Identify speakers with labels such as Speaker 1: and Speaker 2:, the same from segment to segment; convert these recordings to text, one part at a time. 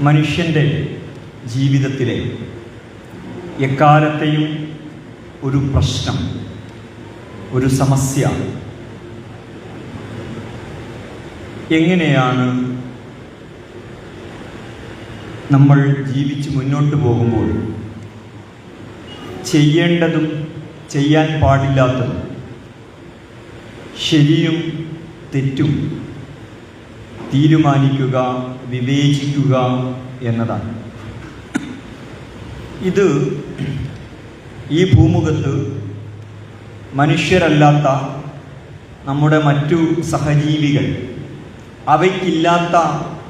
Speaker 1: മനുഷ്യന്റെ ജീവിതത്തിലെ എക്കാലത്തെയും ഒരു പ്രശ്നം ഒരു സമസ്യ. എങ്ങനെയാണ് നമ്മൾ ജീവിച്ച് മുന്നോട്ട് പോകുമ്പോൾ ചെയ്യേണ്ടതും ചെയ്യാൻ പാടില്ലാത്തതും ശരിയും തെറ്റും തീരുമാനിക്കുക വിവേചിക്കുക എന്നതാണ്. ഇത് ഈ ഭൂമുഖത്ത് മനുഷ്യരല്ലാത്ത നമ്മുടെ മറ്റു സഹജീവികൾ അവയ്ക്കില്ലാത്ത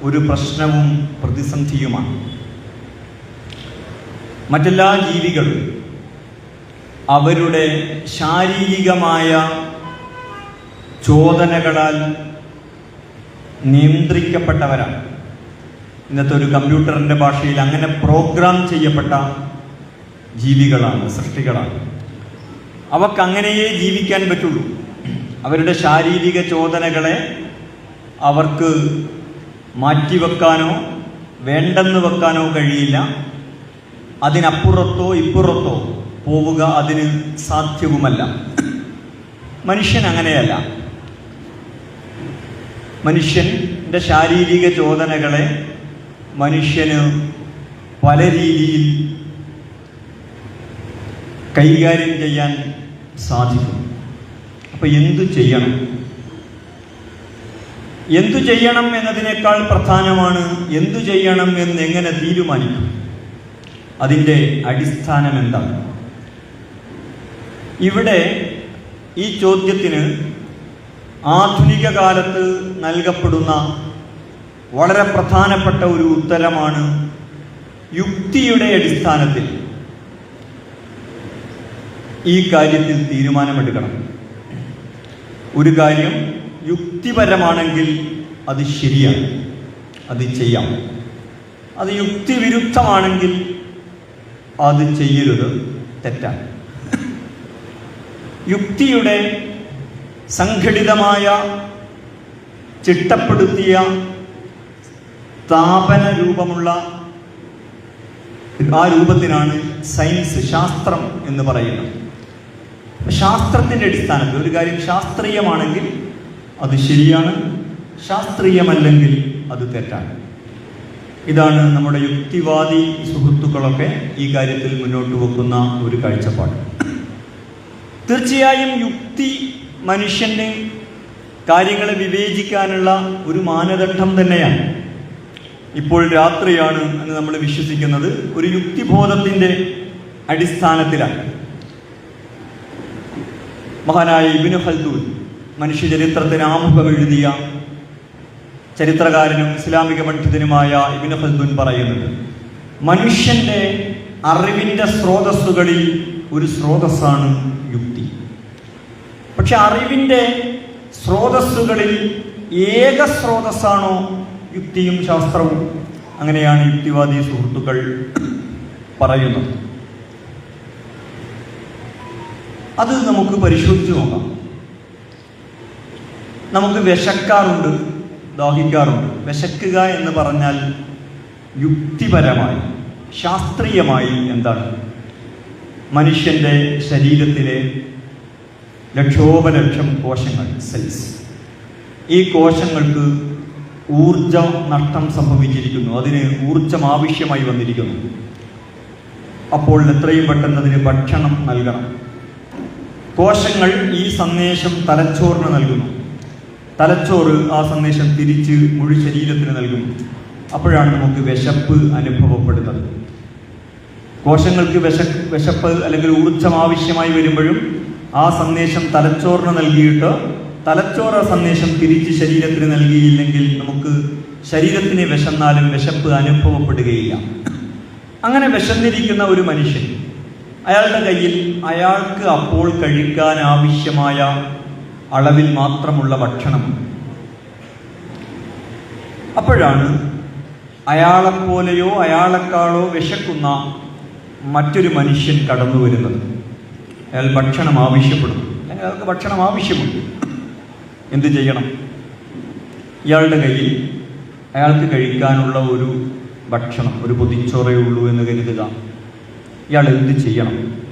Speaker 1: ഒരു പ്രശ്നവും പ്രതിസന്ധിയുമാണ്. മറ്റെല്ലാ ജീവികളും അവരുടെ ശാരീരികമായ ചോദനകളാൽ നിയന്ത്രിക്കപ്പെട്ടവരാണ്. ഇന്നത്തെ ഒരു കമ്പ്യൂട്ടറിന്റെ ഭാഷയിൽ അങ്ങനെ പ്രോഗ്രാം ചെയ്യപ്പെട്ട ജീവികളാണ് സൃഷ്ടികളാണ്. അവക്ക് അങ്ങനെയേ ജീവിക്കാൻ പറ്റുള്ളൂ. അവരുടെ ശാരീരിക ചോദനകളെ അവർക്ക് മാറ്റിവെക്കാനോ വേണ്ടെന്ന് വെക്കാനോ കഴിയില്ല. അതിനപ്പുറത്തോ ഇപ്പുറത്തോ പോവുക അതിന് സാധ്യവുമല്ല. മനുഷ്യൻ അങ്ങനെയല്ല. മനുഷ്യന്റെ ശാരീരിക ചോദനകളെ മനുഷ്യന് പല രീതിയിൽ കൈകാര്യം ചെയ്യാൻ സാധിക്കും. അപ്പം എന്തു ചെയ്യണം? എന്തു ചെയ്യണം എന്നതിനേക്കാൾ പ്രധാനമാണ് എന്തു ചെയ്യണം എന്ന് എങ്ങനെ തീരുമാനിക്കും? അതിന്റെ അടിസ്ഥാനം എന്താണ്? ഇവിടെ ഈ ചോദ്യത്തിന് ആധുനിക കാലത്ത് നൽകപ്പെടുന്ന വളരെ പ്രധാനപ്പെട്ട ഒരു ഉത്തരമാണ് യുക്തിയുടെ അടിസ്ഥാനത്തിൽ ഈ കാര്യത്തിൽ തീരുമാനമെടുക്കണം. ഒരു കാര്യം യുക്തിപരമാണെങ്കിൽ അത് ശരിയാണ്. അത് ചെയ്യാം. അത് യുക്തിവിരുദ്ധമാണെങ്കിൽ അത് ചെയ്യരുത്. തെറ്റാണ്. യുക്തിയുടെ സംഘടിതമായ ചിട്ടപ്പെടുത്തിയ സ്ഥാപന രൂപമുള്ള ആ രൂപത്തിനാണ് സയൻസ് ശാസ്ത്രം എന്ന് പറയുന്നത്. ശാസ്ത്രത്തിന്റെ അടിസ്ഥാനത്തിൽ ഒരു കാര്യം ശാസ്ത്രീയമാണെങ്കിൽ അത് ശരിയാണ് ശാസ്ത്രീയമല്ലെങ്കിൽ അത് തെറ്റാണ്. ഇതാണ് നമ്മുടെ യുക്തിവാദി സുഹൃത്തുക്കളൊക്കെ ഈ കാര്യത്തിൽ മുന്നോട്ട് വെക്കുന്ന ഒരു കാഴ്ചപ്പാട്. തീർച്ചയായും യുക്തി മനുഷ്യന് കാര്യങ്ങളെ വിവേചിക്കാനുള്ള ഒരു മാനദണ്ഡം തന്നെയാണ്. ഇപ്പോൾ രാത്രിയാണ് എന്ന് നമ്മൾ വിശ്വസിക്കുന്നത്. ഒരു യുക്തിബോധത്തിന്റെ അടിസ്ഥാനത്തിലാണ്. മഹാനായ ഇബിനു ഹൽദൂൻ മനുഷ്യചരിത്രത്തിന് ആമുഖം എഴുതിയ ചരിത്രകാരനും ഇസ്ലാമിക പണ്ഡിതനുമായ ഇബിനു ഹൽദൂൻ പറയുന്നത് മനുഷ്യന്റെ അറിവിന്റെ സ്രോതസ്സുകളിൽ ഒരു സ്രോതസ്സാണ് യുക്തി. പക്ഷെ അറിവിന്റെ സ്രോതസ്സുകളിൽ ഏക സ്രോതസ്സാണോ യുക്തിയും ശാസ്ത്രവും അങ്ങനെയാണ് യുക്തിവാദി സുഹൃത്തുക്കൾ പറയുന്നത്. അത് നമുക്ക് പരിശോധിച്ച് നോക്കാം. നമുക്ക് വിശക്കാറുണ്ട് ദാഹിക്കാറുണ്ട്. വിശക്കുക എന്ന് പറഞ്ഞാൽ യുക്തിപരമായി ശാസ്ത്രീയമായി എന്താണ്? മനുഷ്യന്റെ ശരീരത്തിലെ ലക്ഷോപലക്ഷം കോശങ്ങൾ സെൽസ് ഈ കോശങ്ങൾക്ക് ഊർജ നഷ്ടം സംഭവിച്ചിരിക്കുന്നു. അതിന് ഊർജം ആവശ്യമായി വന്നിരിക്കുന്നു. അപ്പോൾ എത്രയും പെട്ടെന്ന് അതിന് ഭക്ഷണം നൽകണം. കോശങ്ങൾ ഈ സന്ദേശം തലച്ചോറിന് നൽകുന്നു. തലച്ചോറ് ആ സന്ദേശം തിരിച്ച് മുഴു ശരീരത്തിന് നൽകുന്നു. അപ്പോഴാണ് നമുക്ക് വിശപ്പ് അനുഭവപ്പെടുന്നത്. കോശങ്ങൾക്ക് വിശ വിശപ്പ് അല്ലെങ്കിൽ ഊർജം ആവശ്യമായി വരുമ്പോഴും ആ സന്ദേശം തലച്ചോറിന് നൽകിയിട്ട് തലച്ചോർ ആ സന്ദേശം തിരിച്ച് ശരീരത്തിന് നൽകിയില്ലെങ്കിൽ നമുക്ക് ശരീരത്തിന് വിശന്നാലും വിശപ്പ് അനുഭവപ്പെടുകയില്ല. അങ്ങനെ വിശന്നിരിക്കുന്ന ഒരു മനുഷ്യൻ അയാളുടെ കയ്യിൽ അയാൾക്ക് അപ്പോൾ കഴിക്കാൻ ആവശ്യമായ അളവിൽ മാത്രമുള്ള ഭക്ഷണം അപ്പോഴാണ് അയാളെപ്പോലെയോ അയാളെക്കാളോ വിശക്കുന്ന മറ്റൊരു മനുഷ്യൻ കടന്നു വരുന്നത് അയാൾ ഭക്ഷണം ആവശ്യപ്പെടുന്നു. അല്ലെങ്കിൽ അയാൾക്ക് ഭക്ഷണം ആവശ്യമുണ്ട്. എന്ത് ചെയ്യണം? ഇയാളുടെ കയ്യിൽ അയാൾക്ക് കഴിക്കാനുള്ള ഒരു ഭക്ഷണം ഒരു പൊതിച്ചോറേ ഉള്ളൂ എന്ന് കരുതുക. ഇയാൾ എന്ത് ചെയ്യണം?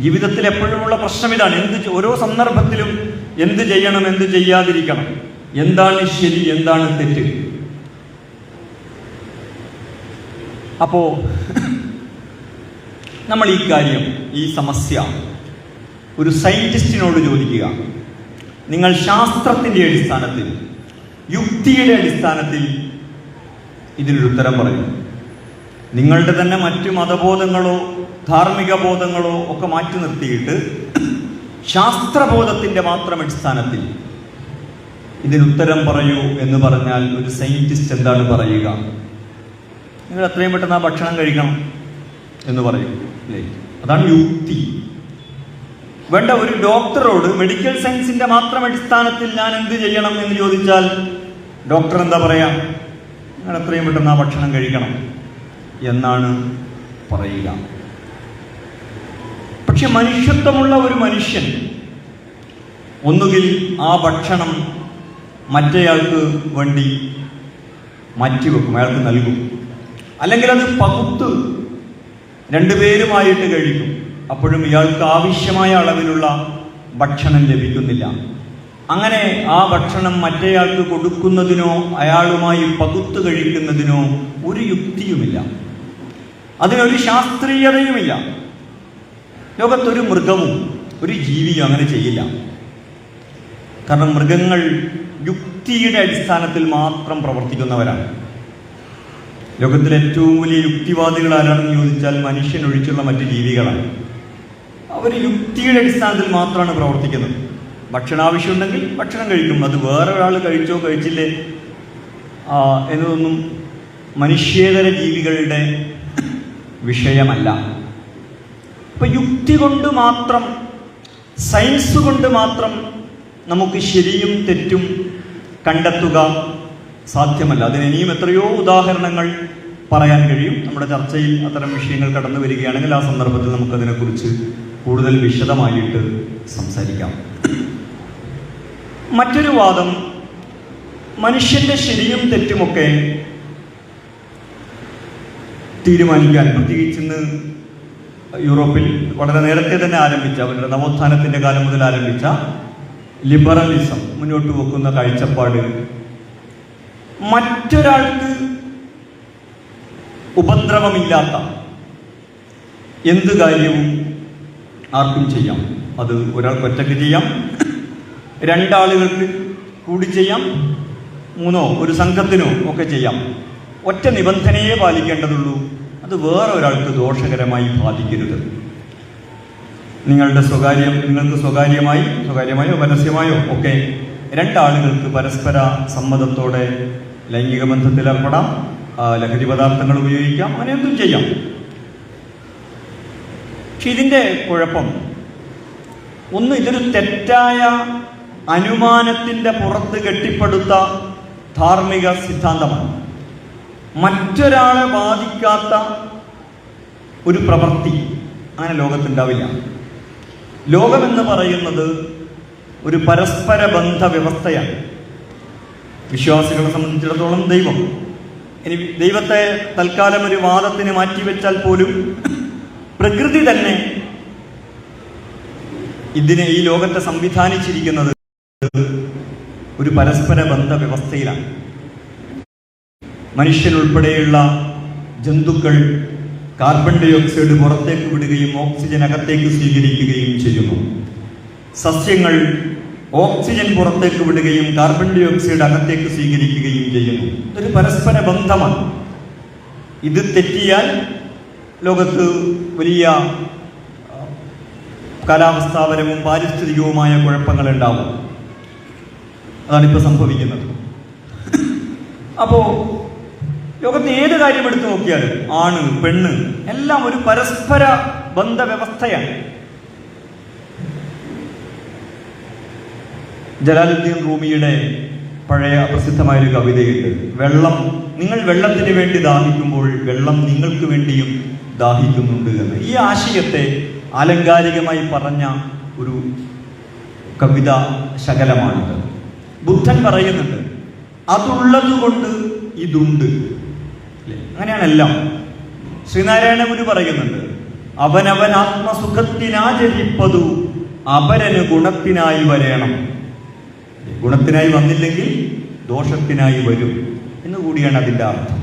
Speaker 1: ജീവിതത്തിൽ എപ്പോഴുമുള്ള പ്രശ്നം ഇതാണ്. എന്ത് ഓരോ സന്ദർഭത്തിലും എന്ത് ചെയ്യണം എന്ത് ചെയ്യാതിരിക്കണം? എന്താണ് ശരി എന്താണ് തെറ്റ്? അപ്പോ നമ്മൾ ഈ കാര്യം ഈ സമസ്യ ഒരു സയന്റിസ്റ്റിനോട് ചോദിക്കുക. നിങ്ങൾ ശാസ്ത്രത്തിന്റെ അടിസ്ഥാനത്തിൽ യുക്തിയുടെ അടിസ്ഥാനത്തിൽ ഇതിനൊരു ഉത്തരം പറയും. നിങ്ങളുടെ തന്നെ മറ്റു മതബോധങ്ങളോ ധാർമ്മിക ബോധങ്ങളോ ഒക്കെ മാറ്റി നിർത്തിയിട്ട് ശാസ്ത്രബോധത്തിന്റെ മാത്രം അടിസ്ഥാനത്തിൽ ഇതിനുത്തരം പറയൂ എന്ന് പറഞ്ഞാൽ ഒരു സയന്റിസ്റ്റ് എന്താണ് പറയുക? നിങ്ങൾ എത്രയും പെട്ടെന്ന് ആ ഭക്ഷണം കഴിക്കണം എന്ന് പറയും അതാണ് യുക്തി. വേണ്ട ഒരു ഡോക്ടറോട് മെഡിക്കൽ സയൻസിന്റെ മാത്രം അടിസ്ഥാനത്തിൽ ഞാൻ എന്ത് ചെയ്യണം എന്ന് ചോദിച്ചാൽ ഡോക്ടർ എന്താ പറയാ? നിങ്ങൾ എത്രയും പെട്ടെന്ന് ആ ഭക്ഷണം കഴിക്കണം. എന്നാണ് പറയുക. പക്ഷെ മനുഷ്യത്വമുള്ള ഒരു മനുഷ്യൻ ഒന്നുകിൽ ആ ഭക്ഷണം മറ്റേയാൾക്ക് വേണ്ടി മാറ്റിവെക്കും അയാൾക്ക് നൽകും. അല്ലെങ്കിൽ അത് പകുത്ത് രണ്ടുപേരുമായിട്ട് കഴിക്കും. അപ്പോഴും ഇയാൾക്ക് ആവശ്യമായ അളവിലുള്ള ഭക്ഷണം ലഭിക്കുന്നില്ല. അങ്ങനെ ആ ഭക്ഷണം മറ്റേയാൾക്ക് കൊടുക്കുന്നതിനോ അയാളുമായി പകുത്തു കഴിക്കുന്നതിനോ ഒരു യുക്തിയുമില്ല. അതിനൊരു ശാസ്ത്രീയതയുമില്ല. ലോകത്തൊരു മൃഗവും ഒരു ജീവിയും അങ്ങനെ ചെയ്യില്ല. കാരണം മൃഗങ്ങൾ യുക്തിയുടെ അടിസ്ഥാനത്തിൽ മാത്രം പ്രവർത്തിക്കുന്നവരാണ്. ലോകത്തിലെ ഏറ്റവും വലിയ യുക്തിവാദികൾ ആരാണെന്ന് ചോദിച്ചാൽ മനുഷ്യൻ ഒഴിച്ചുള്ള മറ്റ് ജീവികളാണ്. അവർ യുക്തിയുടെ അടിസ്ഥാനത്തിൽ മാത്രമാണ് പ്രവർത്തിക്കുന്നത്. ഭക്ഷണ ആവശ്യമുണ്ടെങ്കിൽ ഭക്ഷണം കഴിക്കും. അത് വേറെ ഒരാൾ കഴിച്ചോ കഴിച്ചില്ലേ? എന്നതൊന്നും മനുഷ്യേതര ജീവികളുടെ വിഷയമല്ല. അപ്പൊ യുക്തി കൊണ്ട് മാത്രം സയൻസ് കൊണ്ട് മാത്രം നമുക്ക് ശരിയും തെറ്റും കണ്ടെത്തുക സാധ്യമല്ല. അതിന് ഇനിയും എത്രയോ ഉദാഹരണങ്ങൾ പറയാൻ കഴിയും. നമ്മുടെ ചർച്ചയിൽ അത്തരം വിഷയങ്ങൾ കടന്നു വരികയാണെങ്കിൽ ആ സന്ദർഭത്തിൽ നമുക്കതിനെക്കുറിച്ച് കൂടുതൽ വിശദമായിട്ട് സംസാരിക്കാം. മറ്റൊരു വാദം മനുഷ്യന്റെ ശരിയും തെറ്റുമൊക്കെ തീരുമാനിക്കാൻ പ്രത്യേകിച്ച് ഇന്ന് യൂറോപ്പിൽ വളരെ നേരത്തെ തന്നെ ആരംഭിച്ച അവരുടെ നവോത്ഥാനത്തിന്റെ കാലം മുതൽ ആരംഭിച്ച ലിബറലിസം മുന്നോട്ട് വെക്കുന്ന കാഴ്ചപ്പാട്. മറ്റൊരാൾക്ക് ഉപദ്രവമില്ലാത്ത എന്ത് കാര്യവും ആർക്കും ചെയ്യാം. അത് ഒരാൾക്ക് ഒറ്റയ്ക്ക് ചെയ്യാം. രണ്ടാളുകൾക്ക് കൂടി ചെയ്യാം. മൂന്നോ ഒരു സംഘത്തിനോ ഒക്കെ ചെയ്യാം. ഒറ്റ നിബന്ധനയെ പാലിക്കേണ്ടതുള്ളൂ. അത് വേറെ ഒരാൾക്ക് ദോഷകരമായി ബാധിക്കരുത്. നിങ്ങളുടെ സ്വകാര്യം നിങ്ങൾക്ക് സ്വകാര്യമായി സ്വകാര്യമായോ പരസ്യമായോ ഒക്കെ രണ്ടാളുകൾക്ക് പരസ്പര സമ്മതത്തോടെ ലൈംഗിക ബന്ധത്തിൽ ഏർപ്പെടാം ലഹരി പദാർത്ഥങ്ങൾ ഉപയോഗിക്കാം. അങ്ങനെ എന്തും ചെയ്യാം. പക്ഷെ ഇതിന്റെ കുഴപ്പം ഒന്ന് ഇതൊരു തെറ്റായ അനുമാനത്തിന്റെ പുറത്ത് കെട്ടിപ്പടുത്ത ധാർമ്മിക സിദ്ധാന്തമാണ്. മറ്റൊരാളെ ബാധിക്കാത്ത ഒരു പ്രവൃത്തി അങ്ങനെ ലോകത്തുണ്ടാവില്ല. ലോകമെന്ന് പറയുന്നത് ഒരു പരസ്പര ബന്ധ വ്യവസ്ഥയാണ് വിശ്വാസികളെ സംബന്ധിച്ചിടത്തോളം ദൈവം. ഇനി ദൈവത്തെ തൽക്കാലം ഒരു വാദത്തിന് മാറ്റിവെച്ചാൽ പോലും പ്രകൃതി തന്നെ ഇതിനെ ഈ ലോകത്തെ സംവിധാനിച്ചിരിക്കുന്നത് ഒരു പരസ്പര ബന്ധ വ്യവസ്ഥയിലാണ് മനുഷ്യനുൾപ്പെടെയുള്ള ജന്തുക്കൾ കാർബൺ ഡൈ ഓക്സൈഡ് പുറത്തേക്ക് വിടുകയും ഓക്സിജൻ അകത്തേക്ക് സ്വീകരിക്കുകയും ചെയ്യുന്നു. സസ്യങ്ങൾ ഓക്സിജൻ പുറത്തേക്ക് വിടുകയും കാർബൺ ഡൈ ഓക്സൈഡ് അകത്തേക്ക് സ്വീകരിക്കുകയും ചെയ്യുന്നു. ഇതൊരു പരസ്പര ബന്ധമാണ്. ഇത് തെറ്റിയാൽ ലോകത്ത് വലിയ കാലാവസ്ഥാപരവും പാരിസ്ഥിതികവുമായ കുഴപ്പങ്ങൾ ഉണ്ടാവും അതാണ് ഇപ്പോൾ സംഭവിക്കുന്നത്. അപ്പോ ലോകത്ത് ഏത് കാര്യം എടുത്തു നോക്കിയാലും ആണ് പെണ്ണ് എല്ലാം ഒരു പരസ്പര ബന്ധ വ്യവസ്ഥയാണ് ജലാലുദ്ദീൻ റൂമിയുടെ പഴയ പ്രസിദ്ധമായൊരു കവിതയുണ്ട്. വെള്ളം നിങ്ങൾ വെള്ളത്തിന് വേണ്ടി ദാഹിക്കുമ്പോൾ വെള്ളം നിങ്ങൾക്ക് വേണ്ടിയും ദാഹിക്കുന്നുണ്ട് എന്ന്. ഈ ആശയത്തെ ആലങ്കാരികമായി പറഞ്ഞ ഒരു കവിത ശകലമാണിത്. ബുദ്ധൻ പറയുന്നുണ്ട് അതുള്ളത് കൊണ്ട് ഇതുണ്ട് അങ്ങനെയാണെല്ലാം ശ്രീനാരായണ ഗുരു പറയുന്നുണ്ട് അവനവൻ ആത്മസുഖത്തിനാചരിപ്പതു അപരന് ഗുണത്തിനായി വരേണം. ഗുണത്തിനായി വന്നില്ലെങ്കിൽ ദോഷത്തിനായി വരും എന്നുകൂടിയാണ് അതിന്റെ അർത്ഥം.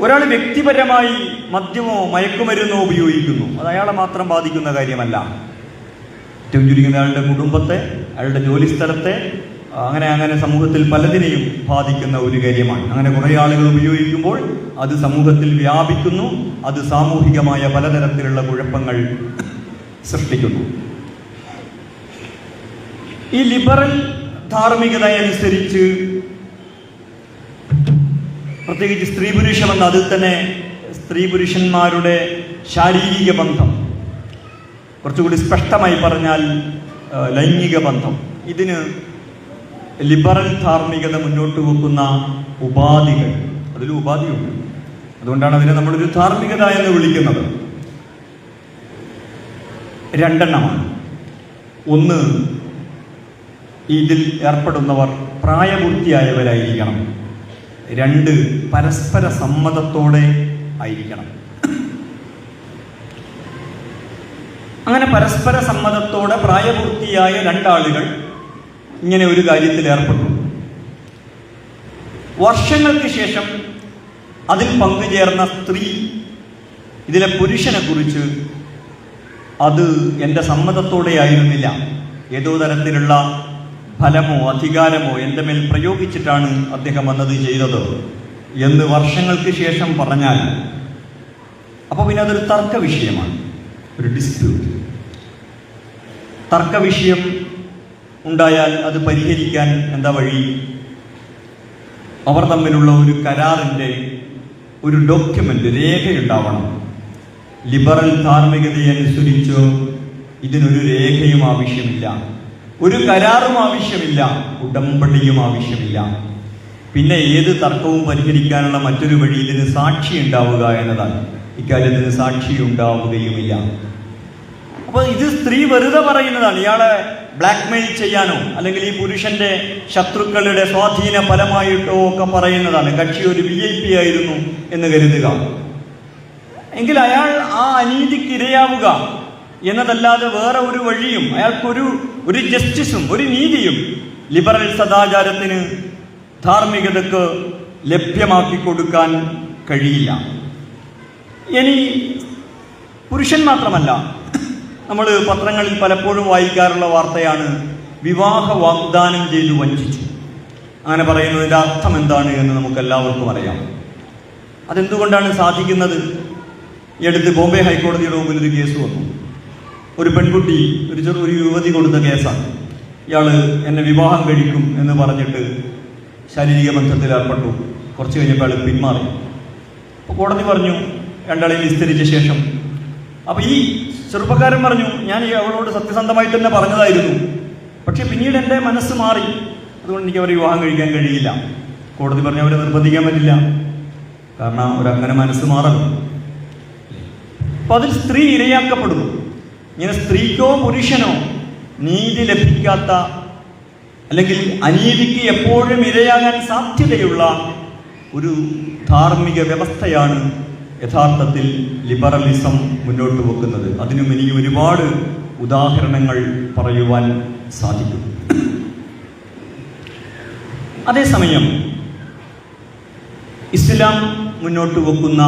Speaker 1: ഒരാൾ വ്യക്തിപരമായി മദ്യമോ മയക്കുമരുന്നോ ഉപയോഗിക്കുന്നു. അത് അയാളെ മാത്രം ബാധിക്കുന്ന കാര്യമല്ല. ഏറ്റവും ചുരുങ്ങുന്ന അയാളുടെ കുടുംബത്തെ അയാളുടെ ജോലിസ്ഥലത്തെ അങ്ങനെ അങ്ങനെ സമൂഹത്തിൽ പലതിനെയും ബാധിക്കുന്ന ഒരു കാര്യമാണ്. അങ്ങനെ കുറേ ആളുകൾ ഉപയോഗിക്കുമ്പോൾ അത് സമൂഹത്തിൽ വ്യാപിക്കുന്നു. അത് സാമൂഹികമായ പലതരത്തിലുള്ള കുഴപ്പങ്ങൾ സൃഷ്ടിക്കുന്നു. ഈ ലിബറൽ ധാർമ്മികത അനുസരിച്ച് പ്രത്യേകിച്ച് സ്ത്രീ പുരുഷമെന്ന് അതിൽ തന്നെ സ്ത്രീ പുരുഷന്മാരുടെ ശാരീരിക ബന്ധം. കുറച്ചുകൂടി സ്പഷ്ടമായി പറഞ്ഞാൽ ലൈംഗിക ബന്ധം. ഇതിന് ലിബറൽ ധാർമ്മികത മുന്നോട്ട് വെക്കുന്ന ഉപാധികൾ. അതിൽ ഉപാധിയുണ്ട്. അതുകൊണ്ടാണ് അതിനെ നമ്മളൊരു ധാർമ്മികത എന്ന് വിളിക്കുന്നത്. രണ്ടെണ്ണമാണ്. ഒന്ന് ഇതിൽ ഏർപ്പെടുന്നവർ പ്രായപൂർത്തിയായവരായിരിക്കണം. രണ്ട് പരസ്പര സമ്മതത്തോടെ ആയിരിക്കണം. അങ്ങനെ പരസ്പര സമ്മതത്തോടെ പ്രായപൂർത്തിയായ രണ്ടാളുകൾ ഇങ്ങനെ ഒരു കാര്യത്തിൽ ഏർപ്പെട്ടു. വർഷങ്ങൾക്ക് ശേഷം അതിൽ പങ്കുചേർന്ന സ്ത്രീ ഇതിലെ പുരുഷനെ കുറിച്ച് അത് എന്റെ സമ്മതത്തോടെ ആയിരുന്നില്ല. ഏതോ തരത്തിലുള്ള ഫലമോ അധികാരമോ എന്റെ മേൽ പ്രയോഗിച്ചിട്ടാണ് അദ്ദേഹം അന്നത് ചെയ്തത് എന്ന് വർഷങ്ങൾക്ക് ശേഷം പറഞ്ഞാൽ അപ്പോൾ പിന്നെ അതൊരു തർക്ക വിഷയമാണ് ഒരു ഡിസ്പ്യൂട്ട് തർക്ക വിഷയം ഉണ്ടായാൽ അത് പരിഹരിക്കാൻ എന്താ വഴി? അവർ തമ്മിലുള്ള ഒരു കരാറിന്റെ ഒരു ഡോക്യുമെന്റ് രേഖയുണ്ടാവണം ലിബറൽ ധാർമ്മികതയനുസരിച്ച് ഇതിനൊരു രേഖയും ആവശ്യമില്ല. ഒരു കരാറും ആവശ്യമില്ല ഉടമ്പടിയും ആവശ്യമില്ല. പിന്നെ ഏത് തർക്കവും പരിഹരിക്കാനുള്ള മറ്റൊരു വഴി ഇതിന് സാക്ഷി ഉണ്ടാവുക എന്നതാണ്. ഇക്കാര്യത്തിന് സാക്ഷി ഉണ്ടാവുകയുമില്ല. അപ്പോൾ ഇത് സ്ത്രീ വെറുതെ പറയുന്നതാണ് ഇയാളെ ബ്ലാക്ക്മെയിൽ ചെയ്യാനോ അല്ലെങ്കിൽ ഈ പുരുഷന്റെ ശത്രുക്കളുടെ സ്വാധീന ഫലമായിട്ടോ ഒക്കെ പറയുന്നതാണ്. കക്ഷി ഒരു വി ഐ പി ആയിരുന്നു എന്ന് കരുതുക. എങ്കിൽ അയാൾ ആ അനീതിക്ക് ഇരയാവുക. എന്നതല്ലാതെ വേറെ ഒരു വഴിയും അയാൾക്കൊരു ഒരു ജസ്റ്റിസും ഒരു നീതിയും ലിബറൽ സദാചാരത്തിന് ധാർമ്മികതക്ക് ലഭ്യമാക്കി കൊടുക്കാൻ കഴിയില്ല. ഇനി പുരുഷൻ മാത്രമല്ല നമ്മൾ പത്രങ്ങളിൽ പലപ്പോഴും വായിക്കാറുള്ള വാർത്തയാണ് വിവാഹ വാഗ്ദാനം ചെയ്തു വഞ്ചിച്ചു. അങ്ങനെ പറയുന്നതിന്റെ അർത്ഥം എന്താണ് എന്ന് നമുക്ക് എല്ലാവർക്കും അറിയാം. അതെന്തുകൊണ്ടാണ് സാധിക്കുന്നത്? ഈ അടുത്ത് ബോംബെ ഹൈക്കോടതിയുടെ മുമ്പിൽ ഒരു കേസ് വന്നു. ഒരു പെൺകുട്ടി ഒരു ചെറു ഒരു യുവതി കൊടുത്ത കേസാണ് ഇയാൾ എന്നെ വിവാഹം കഴിക്കും എന്ന് പറഞ്ഞിട്ട് ശാരീരിക ബന്ധത്തിൽ ഏർപ്പെട്ടു. കുറച്ച് കഴിഞ്ഞപ്പോൾ അയാൾ പിന്മാറി. അപ്പോൾ കോടതി പറഞ്ഞു രണ്ടാളെയും വിസ്തരിച്ച ശേഷം. അപ്പോൾ ഈ ചെറുപ്പക്കാരൻ പറഞ്ഞു ഞാൻ അവളോട് സത്യസന്ധമായി തന്നെ പറഞ്ഞതായിരുന്നു. പക്ഷെ പിന്നീട് എന്റെ മനസ്സ് മാറി. അതുകൊണ്ട് എനിക്ക് അവരെ വിവാഹം കഴിക്കാൻ കഴിയില്ല. കോടതി പറഞ്ഞു അവരെ നിർബന്ധിക്കാൻ പറ്റില്ല. കാരണം അവരങ്ങനെ മനസ്സ് മാറണം. അപ്പൊ അതിൽ സ്ത്രീ ഇരയാക്കപ്പെടുന്നു. ഇങ്ങനെ സ്ത്രീക്കോ പുരുഷനോ നീതി ലഭിക്കാത്ത അല്ലെങ്കിൽ അനീതിക്ക് എപ്പോഴും ഇരയാകാൻ സാധ്യതയുള്ള ഒരു ധാർമ്മിക വ്യവസ്ഥയാണ് യഥാർത്ഥത്തിൽ ലിബറലിസം മുന്നോട്ട് വെക്കുന്നത്. അതിനും എനിക്ക് ഒരുപാട് ഉദാഹരണങ്ങൾ പറയുവാൻ സാധിക്കും. അതേസമയം ഇസ്ലാം മുന്നോട്ട് വെക്കുന്ന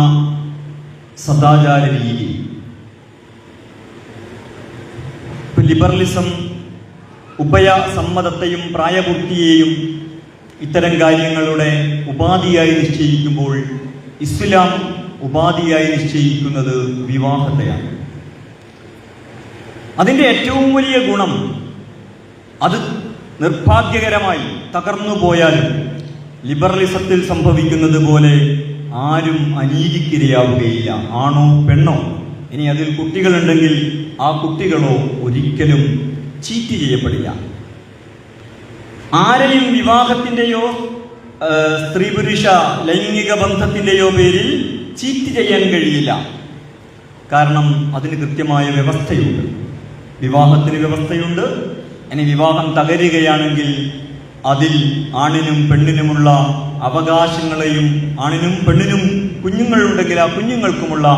Speaker 1: സദാചാര രീതി ലിബറലിസം ഉഭയ സമ്മതത്തെയും പ്രായപൂർത്തിയെയും ഇത്തരം കാര്യങ്ങളുടെ ഉപാധിയായി നിശ്ചയിക്കുമ്പോൾ ഇസ്ലാം ഉപാധിയായി നിശ്ചയിക്കുന്നത് വിവാഹത്തെയാണ്. അതിന്റെ ഏറ്റവും വലിയ ഗുണം അത് നിർഭാഗ്യകരമായി തകർന്നു പോയാലും ലിബറലിസത്തിൽ സംഭവിക്കുന്നത് പോലെ ആരും അനീതിക്കിരയാവുകയില്ല. ആണോ പെണ്ണോ? ഇനി അതിൽ കുട്ടികളുണ്ടെങ്കിൽ ആ കുട്ടികളോ ഒരിക്കലും ചീറ്റ് ചെയ്യപ്പെടില്ല. ആരെയും വിവാഹത്തിന്റെയോ സ്ത്രീ പുരുഷ ലൈംഗിക ബന്ധത്തിന്റെയോ പേരിൽ ചീറ്റ് ചെയ്യാൻ കഴിയില്ല. കാരണം അതിന് കൃത്യമായ വ്യവസ്ഥയുണ്ട്. വിവാഹത്തിന് വ്യവസ്ഥയുണ്ട്. ഇനി വിവാഹം തകരുകയാണെങ്കിൽ അതിൽ ആണിനും പെണ്ണിനുമുള്ള അവകാശങ്ങളെയും ആണിനും പെണ്ണിനും കുഞ്ഞുങ്ങളുണ്ടെങ്കിൽ ആ കുഞ്ഞുങ്ങൾക്കുമുള്ള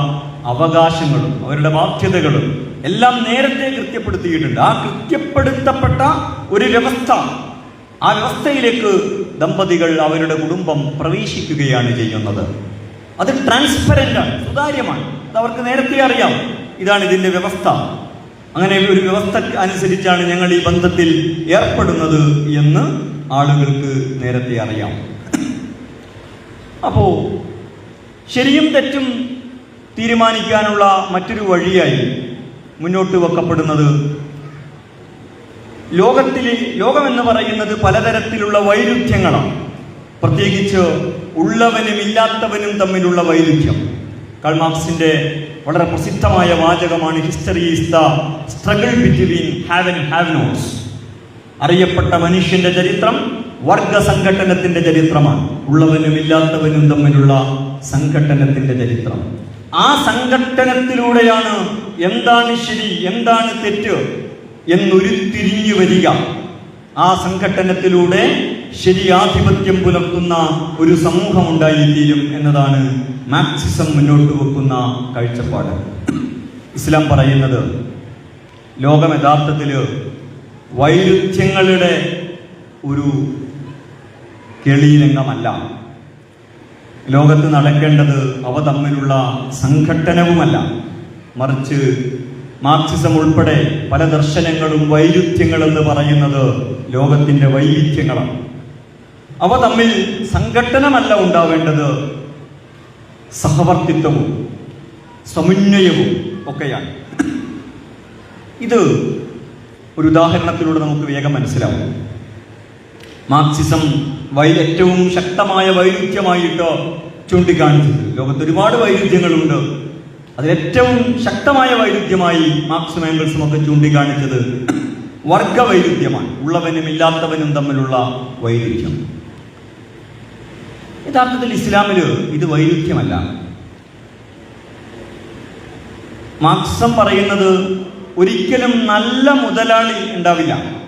Speaker 1: അവകാശങ്ങളും അവരുടെ ബാധ്യതകളും എല്ലാം നേരത്തെ കൃത്യപ്പെടുത്തിയിട്ടുണ്ട്. ആ കൃത്യപ്പെടുത്തപ്പെട്ട ഒരു വ്യവസ്ഥ ആ വ്യവസ്ഥയിലേക്ക് ദമ്പതികൾ അവരുടെ കുടുംബം പ്രവേശിക്കുകയാണ് ചെയ്യുന്നത്. അത് ട്രാൻസ്പെറന്റ് ആണ് സുതാര്യമാണ്. അത് അവർക്ക് നേരത്തെ അറിയാം. ഇതാണ് ഇതിന്റെ വ്യവസ്ഥ. അങ്ങനെ ഒരു വ്യവസ്ഥ അനുസരിച്ചാണ് ഞങ്ങൾ ഈ ബന്ധത്തിൽ ഏർപ്പെടുന്നത് എന്ന് ആളുകൾക്ക് നേരത്തെ അറിയാം. അപ്പോ ശരിയും തെറ്റും തീരുമാനിക്കാനുള്ള മറ്റൊരു വഴിയായി മുന്നോട്ട് വെക്കപ്പെടുന്നത്. ലോകത്തിൽ ലോകമെന്ന് പറയുന്നത് പലതരത്തിലുള്ള വൈരുദ്ധ്യങ്ങളാണ്. പ്രത്യേകിച്ച് ഉള്ളവനും ഇല്ലാത്തവനും തമ്മിലുള്ള വൈരുദ്ധ്യം. കാൾമാർക്സിന്റെ വളരെ പ്രസിദ്ധമായ വാചകമാണ് history is the struggle between have and have nots അറിയപ്പെട്ട മനുഷ്യന്റെ ചരിത്രം വർഗ ചരിത്രമാണ്. ഉള്ളവനും ഇല്ലാത്തവനും തമ്മിലുള്ള സംഘടനത്തിന്റെ ചരിത്രം. ആ സംഘട്ടനത്തിലൂടെയാണ് എന്താണ് ശരി എന്താണ് തെറ്റ് എന്നൊരുത്തിരിഞ്ഞു വരിക. ആ സംഘട്ടനത്തിലൂടെ ശരിയാധിപത്യം പുലർത്തുന്ന ഒരു സമൂഹം ഉണ്ടായിത്തീരും എന്നതാണ് മാക്സിസം മുന്നോട്ട് വെക്കുന്ന കാഴ്ചപ്പാട്. ഇസ്ലാം പറയുന്നത് ലോകം യഥാർത്ഥത്തിൽ വൈരുദ്ധ്യങ്ങളുടെ ഒരു കെളിയിരംഗമല്ല ലോകത്ത് നടക്കേണ്ടത് അവ തമ്മിലുള്ള സംഘട്ടനവുമല്ല. മറിച്ച് മാർക്സിസം ഉൾപ്പെടെ പല ദർശനങ്ങളും വൈരുദ്ധ്യങ്ങളെന്ന് പറയുന്നത് ലോകത്തിന്റെ വൈവിധ്യങ്ങളാണ്. അവ തമ്മിൽ സംഘട്ടനമല്ല ഉണ്ടാവേണ്ടത് സഹവർത്തിത്വവും സമന്വയവും ഒക്കെയാണ്. ഇത് ഒരു ഉദാഹരണത്തിലൂടെ നമുക്ക് വേഗം മനസ്സിലാവും. മാർക്സിസം വൈ ഏറ്റവും ശക്തമായ വൈരുദ്ധ്യമായിട്ട് ചൂണ്ടിക്കാണിച്ചത് ലോകത്ത് ഒരുപാട് വൈരുദ്ധ്യങ്ങളുണ്ട്. അതിലേറ്റവും ശക്തമായ വൈരുദ്ധ്യമായി മാർക്സും ഏംഗൽസും ഒക്കെ ചൂണ്ടിക്കാണിച്ചത് വർഗ വൈരുദ്ധ്യമാണ്. ഉള്ളവനും ഇല്ലാത്തവനും തമ്മിലുള്ള വൈരുദ്ധ്യം. യഥാർത്ഥത്തിൽ ഇസ്ലാമിൽ ഇത് വൈരുദ്ധ്യമല്ല. മാർക്സം പറയുന്നത് ഒരിക്കലും നല്ല മുതലാളി ഉണ്ടാവില്ല.